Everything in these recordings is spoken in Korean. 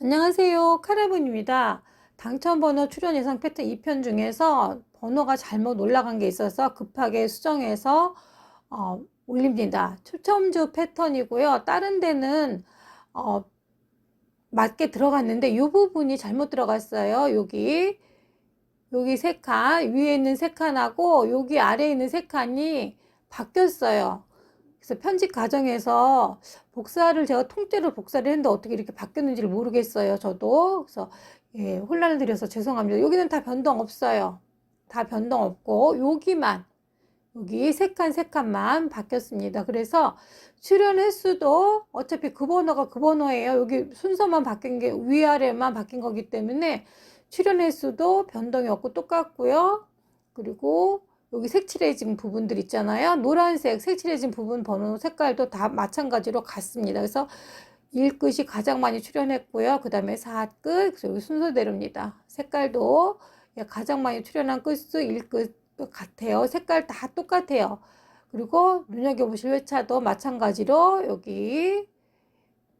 안녕하세요. 카라분입니다. 당첨번호 출연 예상 패턴 2편 중에서 번호가 잘못 올라간 게 있어서 급하게 수정해서 어, 올립니다. 추첨주 패턴이고요. 다른 데는 어, 맞게 들어갔는데 이 부분이 잘못 들어갔어요. 여기 여기 세 칸, 위에 있는 세 칸하고 여기 아래에 있는 세 칸이 바뀌었어요. 그래서 편집 과정에서 복사를 제가 통째로 복사를 했는데 어떻게 이렇게 바뀌었는지를 모르겠어요. 저도. 그래서 예, 혼란을 드려서 죄송합니다. 여기는 다 변동 없어요. 다 변동 없고 여기만 여기 세 칸 세 칸만 바뀌었습니다. 그래서 출연 횟수도 어차피 그 번호가 그 번호예요. 여기 순서만 바뀐 게 위아래만 바뀐 거기 때문에 출연 횟수도 변동이 없고 똑같고요. 그리고 여기 색칠해진 부분들 있잖아요. 노란색 색칠해진 부분 번호 색깔도 다 마찬가지로 같습니다. 그래서 1끝이 가장 많이 출연했고요. 그 다음에 4끝, 그래서 여기 순서대로입니다. 색깔도 예, 가장 많이 출연한 끝수 1끝 같아요. 색깔 다 똑같아요. 그리고 눈여겨보실 회차도 마찬가지로 여기,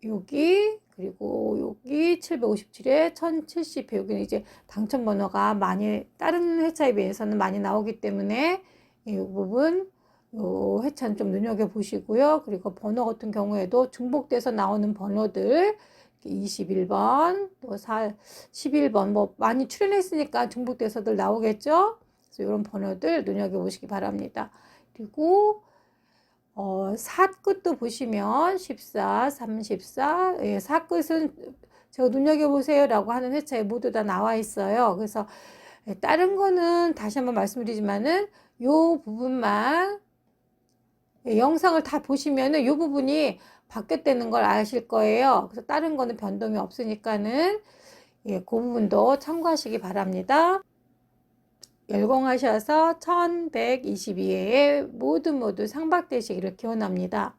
여기, 그리고 여기 757에 1070회 여기는 이제 당첨 번호가 많이 다른 회차에 비해서는 많이 나오기 때문에 이 부분 요 회차는 좀 눈여겨 보시고요. 그리고 번호 같은 경우에도 중복돼서 나오는 번호들 21번 또 4, 11번 뭐 많이 출연했으니까 중복돼서들 나오겠죠. 그래서 이런 번호들 눈여겨 보시기 바랍니다. 그리고 어, 사끝도 보시면 14, 34, 예, 사끝은 제가 눈여겨보세요 라고 하는 회차에 모두 다 나와 있어요. 그래서 예, 다른 거는 다시 한번 말씀드리지만은 요 부분만 예, 영상을 다 보시면은 요 부분이 바뀌었다는 걸 아실 거예요. 그래서 다른 거는 변동이 없으니까는 예, 그 부분도 참고하시기 바랍니다. 열공하셔서 1122회에 모두 모두 상박되시기를 기원합니다.